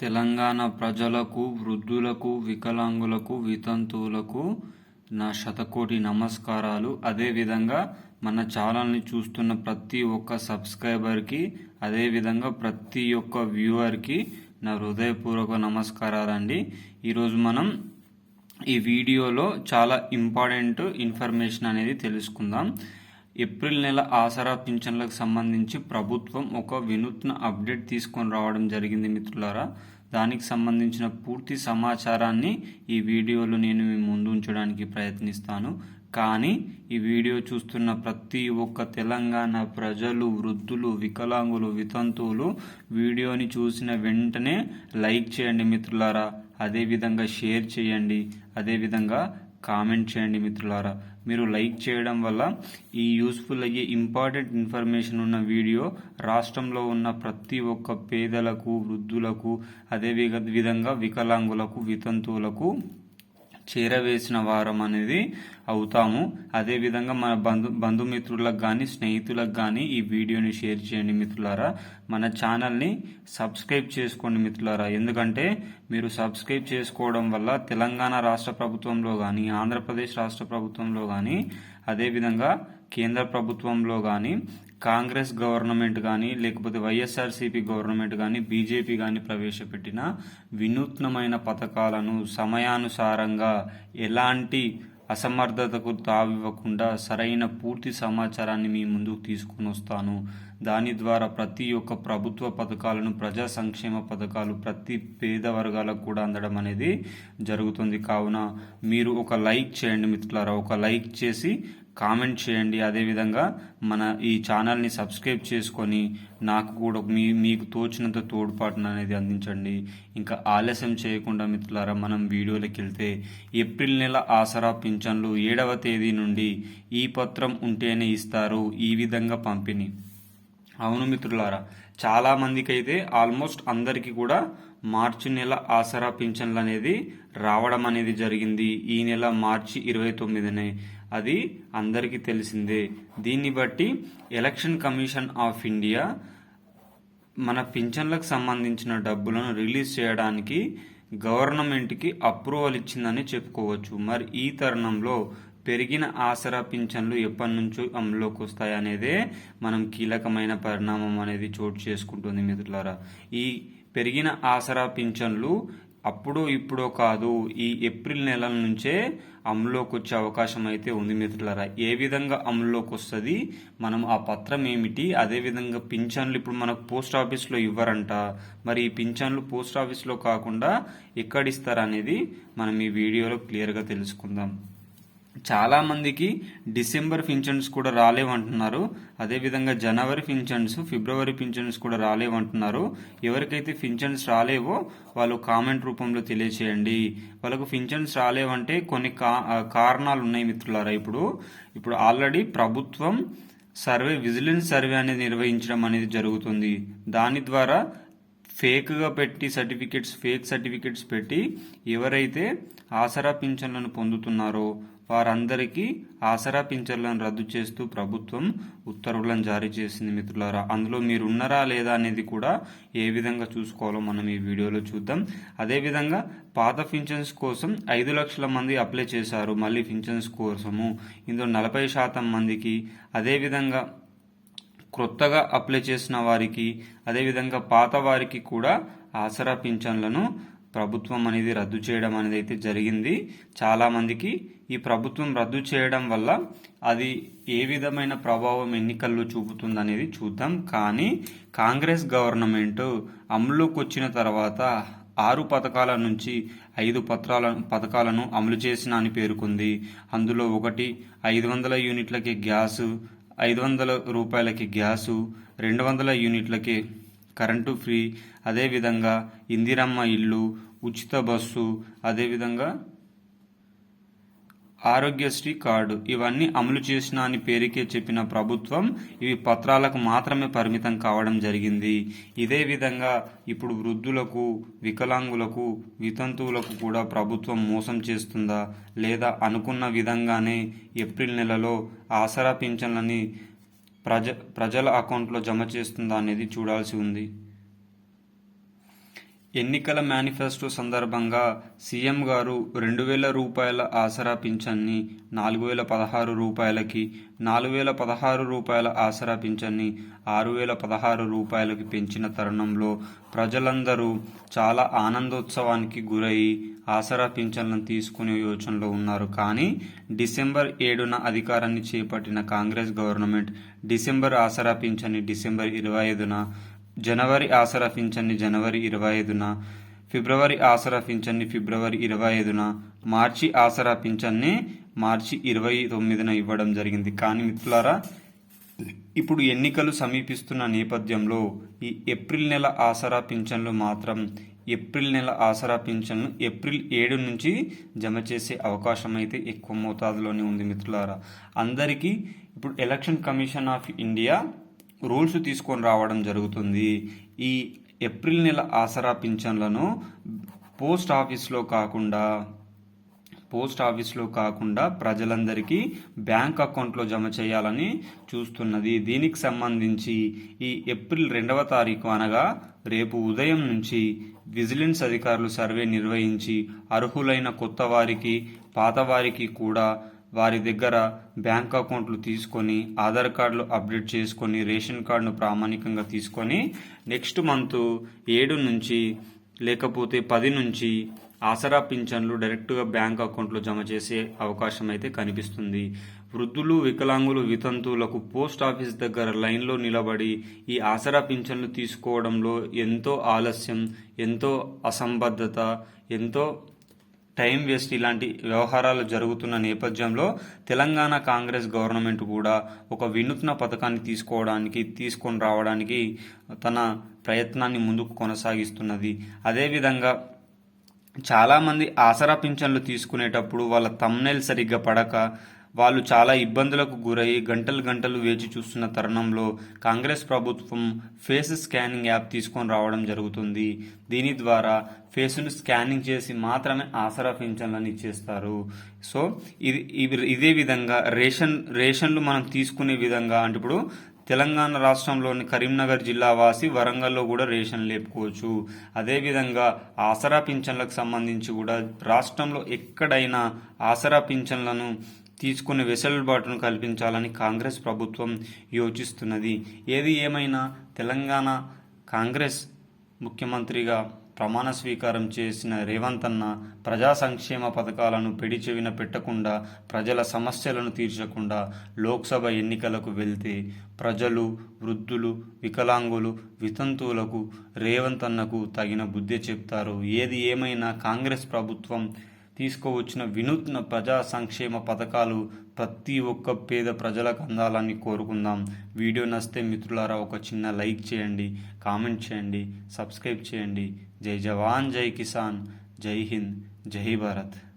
తెలంగాణ ప్రజలకు వృద్ధులకు వికలాంగులకు వితంతువులకు నా శతకోటి నమస్కారాలు. అదేవిధంగా మన ఛానల్ని చూస్తున్న ప్రతి ఒక్క సబ్స్క్రైబర్కి అదేవిధంగా ప్రతి ఒక్క వ్యూవర్కి నా హృదయపూర్వక నమస్కారాలండి. ఈరోజు మనం ఈ వీడియోలో చాలా ఇంపార్టెంట్ ఇన్ఫర్మేషన్ అనేది తెలుసుకుందాం. ఏప్రిల్ నెల ఆసరా పింఛన్లకు సంబంధించి ప్రభుత్వం ఒక వినూత్న అప్డేట్ తీసుకొని రావడం జరిగింది మిత్రులారా. దానికి సంబంధించిన పూర్తి సమాచారాన్ని ఈ వీడియోలో నేను మీ ముందు ఉంచడానికి ప్రయత్నిస్తాను. కానీ ఈ వీడియో చూస్తున్న ప్రతి ఒక్క తెలంగాణ ప్రజలు వృద్ధులు వికలాంగులు వితంతువులు వీడియోని చూసిన వెంటనే లైక్ చేయండి మిత్రులారా. అదేవిధంగా షేర్ చేయండి. అదేవిధంగా కామెంట్ చేయండి మిత్రులారా. మీరు లైక్ చేయడం వల్ల ఈ యూస్ఫుల్ అయ్యే ఇంపార్టెంట్ ఇన్ఫర్మేషన్ ఉన్న వీడియో రాష్ట్రంలో ఉన్న ప్రతి ఒక్క పేదలకు వృద్ధులకు అదే విధంగా వికలాంగులకు వితంతువులకు చేరవేసిన వారం అనేది అవుతాము అదేవిధంగా మన బంధు బంధుమిత్రులకు కానీ స్నేహితులకు కానీ ఈ వీడియోని షేర్ చేయండి మిత్రులారా. మన ఛానల్ని సబ్స్క్రైబ్ చేసుకోండి మిత్రులారా. ఎందుకంటే మీరు సబ్స్క్రైబ్ చేసుకోవడం వల్ల తెలంగాణ రాష్ట్ర ప్రభుత్వంలో కానీ ఆంధ్రప్రదేశ్ రాష్ట్ర ప్రభుత్వంలో కానీ అదేవిధంగా కేంద్ర ప్రభుత్వంలో కానీ కాంగ్రెస్ గవర్నమెంట్ కానీ లేకపోతే వైఎస్ఆర్సీపీ గవర్నమెంట్ కానీ బీజేపీ కానీ ప్రవేశపెట్టిన వినూత్నమైన పథకాలను సమయానుసారంగా ఎలాంటి అసమర్థతకు తావివ్వకుండా సరైన పూర్తి సమాచారాన్ని మీ ముందుకు తీసుకుని వస్తాను. దాని ద్వారా ప్రతి ఒక్క ప్రభుత్వ పథకాలను ప్రజా సంక్షేమ పథకాలు ప్రతి పేద వర్గాలకు కూడా అందడం అనేది జరుగుతుంది. కావున మీరు ఒక లైక్ చేయండి మిత్రులారా. ఒక లైక్ చేసి కామెంట్ చేయండి. అదేవిధంగా మన ఈ ఛానల్ని సబ్స్క్రైబ్ చేసుకొని నాకు కూడా మీ మీకు తోచినంత తోడ్పాటును అనేది అందించండి. ఇంకా ఆలస్యం చేయకుండా మిత్రులారా మనం వీడియోలోకి వెళ్తే ఏప్రిల్ నెల ఆసరా పింఛన్లు ఏడవ తేదీ నుండి ఈ పత్రం ఉంటేనే ఇస్తారు ఈ విధంగా పంపిణీ. అవును మిత్రులారా చాలా మందికి అయితే ఆల్మోస్ట్ అందరికీ కూడా మార్చి నెల ఆసరా పింఛన్లు అనేది రావడం అనేది జరిగింది. ఈ నెల మార్చి ఇరవై తొమ్మిదినే. అది అందరికీ తెలిసిందే. దీన్ని బట్టి ఎలక్షన్ కమిషన్ ఆఫ్ ఇండియా మన పింఛన్లకు సంబంధించిన డబ్బులను రిలీజ్ చేయడానికి గవర్నమెంట్కి అప్రూవల్ ఇచ్చిందని చెప్పుకోవచ్చు. మరి ఈ తరుణంలో పెరిగిన ఆసరా పింఛన్లు ఎప్పటి నుంచో అమలులోకి వస్తాయి అనేదే మనం కీలకమైన పరిణామం అనేది చోటు చేసుకుంటుంది మిత్రులారా. ఈ పెరిగిన ఆసరా పింఛన్లు అప్పుడు ఇప్పుడో కాదు ఈ ఏప్రిల్ నెల నుంచే అమలులోకి వచ్చే అవకాశం అయితే ఉంది మిత్రులారా. ఏ విధంగా అమలులోకి వస్తుంది? మనం ఆ పత్రం ఏమిటి? అదే విధంగా పింఛన్లు ఇప్పుడు మనకు పోస్ట్ ఆఫీస్లో ఇవ్వరంట. మరి ఈ పింఛన్లు పోస్ట్ ఆఫీస్లో కాకుండా ఎక్కడిస్తారనేది మనం ఈ వీడియోలో క్లియర్గా తెలుసుకుందాం. చాలామందికి డిసెంబర్ పింఛన్స్ కూడా రాలేవంటున్నారు. అదేవిధంగా జనవరి పింఛన్స్ ఫిబ్రవరి పింఛన్స్ కూడా రాలేవంటున్నారు. ఎవరికైతే పింఛన్స్ రాలేవో వాళ్ళు కామెంట్ రూపంలో తెలియచేయండి. వాళ్ళకు పింఛన్స్ రాలేవంటే కొన్ని కారణాలు ఉన్నాయి మిత్రులారా ఇప్పుడు. ఇప్పుడు ఆల్రెడీ ప్రభుత్వం సర్వే విజిలెన్స్ సర్వే అనేది నిర్వహించడం అనేది జరుగుతుంది. దాని ద్వారా ఫేక్గా పెట్టి సర్టిఫికెట్స్ ఫేక్ సర్టిఫికెట్స్ పెట్టి ఎవరైతే ఆసరా పింఛన్లను పొందుతున్నారో వారందరికీ ఆసరా పింఛన్లను రద్దు చేస్తూ ప్రభుత్వం ఉత్తర్వులను జారీ చేసింది మిత్రులారా. అందులో మీరు ఉన్నారా లేదా అనేది కూడా ఏ విధంగా చూసుకోవాలో మనం ఈ వీడియోలో చూద్దాం. అదేవిధంగా పాత పింఛన్స్ కోసం ఐదు లక్షల మంది అప్లై చేశారు మళ్ళీ పింఛన్స్ కోసము. ఇందులో నలభై శాతం మందికి అదేవిధంగా క్రొత్తగా అప్లై చేసిన వారికి అదేవిధంగా పాత వారికి కూడా ఆసరా పింఛన్లను ప్రభుత్వం అనేది రద్దు చేయడం అనేది అయితే జరిగింది. చాలామందికి ఈ ప్రభుత్వం రద్దు చేయడం వల్ల అది ఏ విధమైన ప్రభావం ఎన్నికల్లో చూపుతుంది అనేది చూద్దాం. కానీ కాంగ్రెస్ గవర్నమెంట్ అమలులోకి వచ్చిన తర్వాత ఆరు పథకాల నుంచి ఐదు పత్రాల పథకాలను అమలు చేసిన అని పేర్కొంది. అందులో ఒకటి ఐదు వందల యూనిట్లకి గ్యాసు ఐదు వందల రూపాయలకి గ్యాసు రెండు వందల యూనిట్లకి కరెంటు ఫ్రీ. అదేవిధంగా ఇందిరమ్మ ఇల్లు ఉచిత బస్సు అదేవిధంగా ఆరోగ్యశ్రీ కార్డు. ఇవన్నీ అమలు చేసిన అని పేరుకే చెప్పిన ప్రభుత్వం ఇవి పత్రాలకు మాత్రమే పరిమితం కావడం జరిగింది. ఇదే విధంగా ఇప్పుడు వృద్ధులకు వికలాంగులకు వితంతువులకు కూడా ప్రభుత్వం మోసం చేస్తుందా లేదా అనుకున్న విధంగానే ఏప్రిల్ నెలలో ఆసరా పింఛన్లని ప్రజ ప్రజల అకౌంట్లో జమ చేస్తుందా అనేది చూడాల్సి ఉంది. ఎన్నికల మేనిఫెస్టో సందర్భంగా సీఎం గారు రెండు వేల రూపాయల ఆసరా పింఛన్ని నాలుగు వేల పదహారు రూపాయలకి నాలుగు వేల పదహారు రూపాయల ఆసరా పింఛన్ని ఆరు వేల పదహారు రూపాయలకి పెంచిన తరుణంలో ప్రజలందరూ చాలా ఆనందోత్సవానికి గురై ఆసరా పింఛన్లను తీసుకునే యోచనలో ఉన్నారు. కానీ డిసెంబర్ ఏడున అధికారాన్ని చేపట్టిన కాంగ్రెస్ గవర్నమెంట్ డిసెంబర్ ఆసరా పింఛన్ని డిసెంబర్ ఇరవై ఐదున జనవరి ఆసరా పింఛన్ని జనవరి ఇరవై ఐదున ఫిబ్రవరి ఆసరా పింఛన్ని ఫిబ్రవరి ఇరవై ఐదున మార్చి ఆసరా పింఛన్ని మార్చి ఇరవై తొమ్మిదిన ఇవ్వడం జరిగింది. కానీ మిత్రులారా ఇప్పుడు ఎన్నికలు సమీపిస్తున్న నేపథ్యంలో ఈ ఏప్రిల్ నెల ఆసరా పింఛన్లు మాత్రం ఏప్రిల్ నెల ఆసరా పింఛన్లు ఏప్రిల్ ఏడు నుంచి జమ చేసే అవకాశం అయితే ఎక్కువ మోతాదులోనే ఉంది మిత్రులారా. అందరికీ ఇప్పుడు election commission of India rules తీసుకొని రావడం జరుగుతుంది. ఈ ఏప్రిల్ నెల ఆసరా పింఛన్లను పోస్ట్ ఆఫీస్లో కాకుండా పోస్ట్ ఆఫీస్లో కాకుండా ప్రజలందరికీ బ్యాంక్ అకౌంట్లో జమ చేయాలని చూస్తున్నది. దీనికి సంబంధించి ఈ ఏప్రిల్ రెండవ తారీఖు అనగా రేపు ఉదయం నుంచి విజిలెన్స్ అధికారులు సర్వే నిర్వహించి అర్హులైన కొత్త వారికి పాత వారికి కూడా వారి దగ్గర బ్యాంక్ అకౌంట్లు తీసుకొని ఆధార్ కార్డులు అప్డేట్ చేసుకొని రేషన్ కార్డును ప్రామాణికంగా తీసుకొని నెక్స్ట్ మంత్ ఏడు నుంచి లేకపోతే పది నుంచి ఆసరా పింఛన్లు డైరెక్ట్గా బ్యాంక్ అకౌంట్లో జమ చేసే అవకాశం అయితే కనిపిస్తుంది. వృద్ధులు వికలాంగులు వితంతువులకు పోస్ట్ ఆఫీస్ దగ్గర లైన్లో నిలబడి ఈ ఆసరా పింఛన్లు తీసుకోవడంలో ఎంతో ఆలస్యం ఎంతో అసంబద్ధత ఎంతో టైం వేస్ట్ ఇలాంటి వ్యవహారాలు జరుగుతున్న నేపథ్యంలో తెలంగాణ కాంగ్రెస్ గవర్నమెంట్ కూడా ఒక వినూత్న పథకాన్ని తీసుకోవడానికి తీసుకొని రావడానికి తన ప్రయత్నాన్ని ముందుకు కొనసాగిస్తున్నది. అదేవిధంగా చాలామంది ఆసరా పింఛన్లు తీసుకునేటప్పుడు వాళ్ళ తమ్నెల్ సరిగ్గా పడక వాళ్ళు చాలా ఇబ్బందులకు గురై గంటలు గంటలు వేచి చూస్తున్న తరుణంలో కాంగ్రెస్ ప్రభుత్వం ఫేస్ స్కానింగ్ యాప్ తీసుకొని రావడం జరుగుతుంది. దీని ద్వారా ఫేస్ను స్కానింగ్ చేసి మాత్రమే ఆసరా పింఛన్లను ఇచ్చేస్తారు. సో ఇది ఇవి- ఇదే విధంగా రేషన్ రేషన్లు మనం తీసుకునే విధంగా అంటే ఇప్పుడు తెలంగాణ రాష్ట్రంలోని కరీంనగర్ జిల్లా వాసి వరంగల్లో కూడా రేషన్ లేపుకోవచ్చు. అదేవిధంగా ఆసరా పింఛన్లకు సంబంధించి కూడా రాష్ట్రంలో ఎక్కడైనా ఆసరా పింఛన్లను తీసుకునే వెసులుబాటును కల్పించాలని కాంగ్రెస్ ప్రభుత్వం యోచిస్తున్నది. ఏది ఏమైనా తెలంగాణ కాంగ్రెస్ ముఖ్యమంత్రిగా ప్రమాణ స్వీకారం చేసిన రేవంత్ అన్న ప్రజా సంక్షేమ పథకాలను పెడిచెవిన పెట్టకుండా ప్రజల సమస్యలను తీర్చకుండా లోక్సభ ఎన్నికలకు వెళ్తే ప్రజలు వృద్ధులు వికలాంగులు వితంతువులకు రేవంత్ అన్నకు తగిన బుద్ధి చెప్తారు. ఏది ఏమైనా కాంగ్రెస్ ప్రభుత్వం తీసుకువచ్చిన వినూత్న ప్రజా సంక్షేమ పథకాలు ప్రతి ఒక్క పేద ప్రజలకు అందాలని కోరుకుందాం. వీడియో నచ్చితే మిత్రులారా ఒక చిన్న లైక్ చేయండి కామెంట్ చేయండి సబ్స్క్రైబ్ చేయండి. జై జవాన్ జై కిసాన్ జై హింద్ జై భారత్.